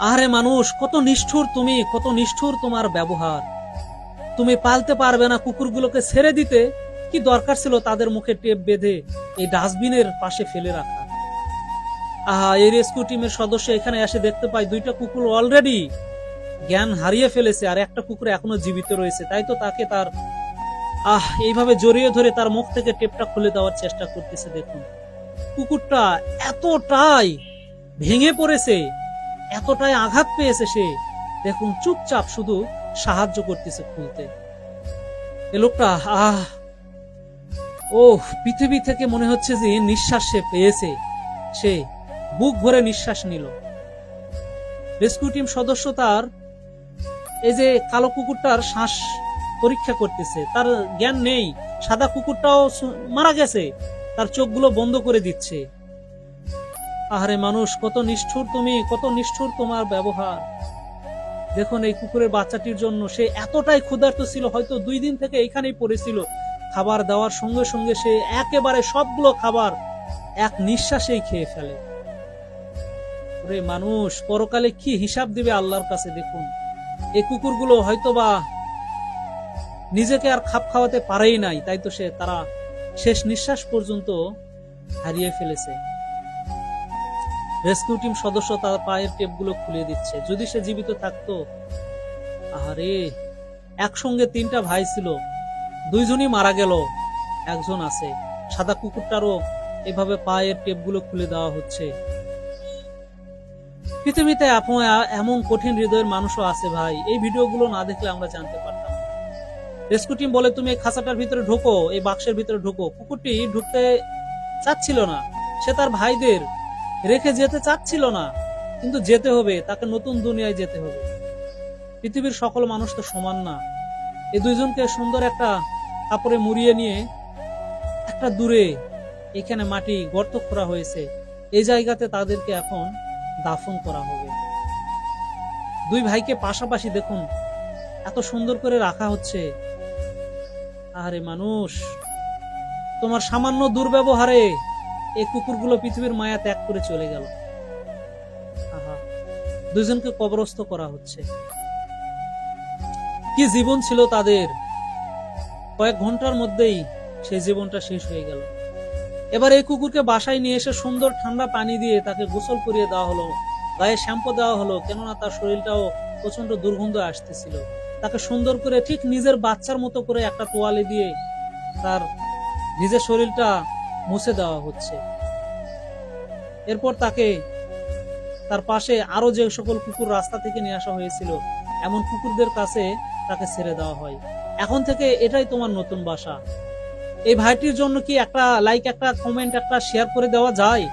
আরে মানুষ, কত নিষ্ঠুর তুমি, কত নিষ্ঠুর তোমার ব্যবহার। তুমি পালতে পারবে না কুকুরগুলোকে ছেড়ে দিতে, কি দরকার ছিল তাদের মুখে টেপ বেঁধে, এই ডাস্টবিনের পাশে ফেলে রাখা। আহা, এই রেস্কিউ টিমের সদস্য এখানে এসে দেখতে পাই দুইটা কুকুর অলরেডি জ্ঞান হারিয়ে ফেলেছে, আর একটা কুকুর এখনও জীবিত রয়েছে। তাই তো তাকে তার, আহ, এইভাবে জড়িয়ে ধরে তার মুখ থেকে টেপটা খুলে দেওয়ার চেষ্টা করতেছে। দেখুন, কুকুরটা এতটাই ভেঙে পড়েছে এতটাই আঘাত পেয়েছে সে। দেখুন, চুপচাপ শুধু সাহায্য করতেছে খুলতে। এ লোকটা, আহ! ও পৃথিবী থেকে মনে হচ্ছে যে নিঃশ্বাস সে পেয়েছে। সে বুক ভরে নিঃশ্বাস নিল। রেস্কিউ টিম সদস্য তার এই যে কালো কুকুরটার শ্বাস পরীক্ষা করতেছে, তার জ্ঞান নেই। সাদা কুকুরটাও মারা গেছে। তার চোখগুলো বন্ধ করে দিচ্ছে। আহারে মানুষ, কত নিষ্ঠুর তুমি, কত নিষ্ঠুর তোমার ব্যবহার। দেখুন এই কুকুরের বাচ্চাটির জন্য সে এতটাই ক্ষুধার্ত ছিল, হয়তো দুই দিন থেকে এখানেই পড়েছিল। খাবার দেওয়ার সঙ্গে সঙ্গে সে একেবারে সবগুলো খাবার এক নিঃশ্বাসেই খেয়ে ফেলে। ওরে মানুষ, পরকালে কি হিসাব দিবে আল্লাহর কাছে, দেখুন। এই কুকুরগুলো হয়তোবা নিজেকে আর খাপ খাওয়াতে পারেই নাই, তাই তো সে, তারা শেষ নিঃশ্বাস পর্যন্ত হারিয়ে ফেলেছে। রেস্কিউ টিম সদস্য তার পায়ের টেপগুলো খুলে দিচ্ছে। যদি সে জীবিত থাকতো আরে একসঙ্গে তিনটা ভাই ছিল, দুইজনই মারা গেল, একজন আছে। সাদা কুকুরটারও এভাবে পায়ের টেপগুলো খুলে দেওয়া হচ্ছে। পৃথিবীতে এমন কঠিন হৃদয়ের মানুষও আছে ভাই। এই ভিডিওগুলো না দেখলে আমরা জানতে পারতাম রেস্কিউ টিম বলে, তুমি এই খাঁচাটার ভিতরে ঢোকো, এই বাক্সের ভিতরে ঢোকো। কুকুরটি ঢুকতে চাচ্ছিল না। সে তার ভাইদের রেখে যেতে চাচ্ছিল না, কিন্তু যেতে হবে, তাকে নতুন দুনিয়ায় যেতে হবে। পৃথিবীর সকল মানুষ তো সমান না। এই দুইজনকে সুন্দর একটা কাপড়ে মুড়িয়ে নিয়ে একটা দূরে, এখানে মাটি গর্ত করা হয়েছে। এই জায়গাতে তাদেরকে এখন দাফন করা হবে। দুই ভাইকে পাশাপাশি দেখুন, এত সুন্দর করে রাখা হচ্ছে। আরে মানুষ, তোমার সামান্য দুর্ব্যবহারে এই কুকুরগুলো পৃথিবীর মায়া ত্যাগ করে চলে গেল। আহা, দুজনকে কবরস্থ করা হচ্ছে। কি জীবন ছিল তাদের? কয়েক ঘণ্টার মধ্যেই সেই জীবনটা শেষ হয়ে গেল। এবার এই কুকুরকে বাসায় নিয়ে এসে সুন্দর ঠান্ডা পানি দিয়ে তাকে গোসল করিয়ে দেওয়া হলো, গায়ে শ্যাম্পু দেওয়া হলো, কেননা তার শরীরটাও প্রচণ্ড দুর্গন্ধ আসতেছিল। তাকে সুন্দর করে ঠিক নিজের বাচ্চার মতো করে একটা তোয়ালে দিয়ে তার নিজের শরীরটা মুছে দেওয়া হচ্ছে। এরপর তাকে তার পাশে আরও যে সকল কুকুর রাস্তা থেকে নিয়ে আসা হয়েছিল, এমন কুকুরদের কাছে তাকে ছেড়ে দেওয়া হয়। এখন থেকে এটাই তোমার নতুন বাসা। এই ভাইটির জন্য কি একটা লাইক একটা কমেন্ট একটা শেয়ার করে দেওয়া যায়?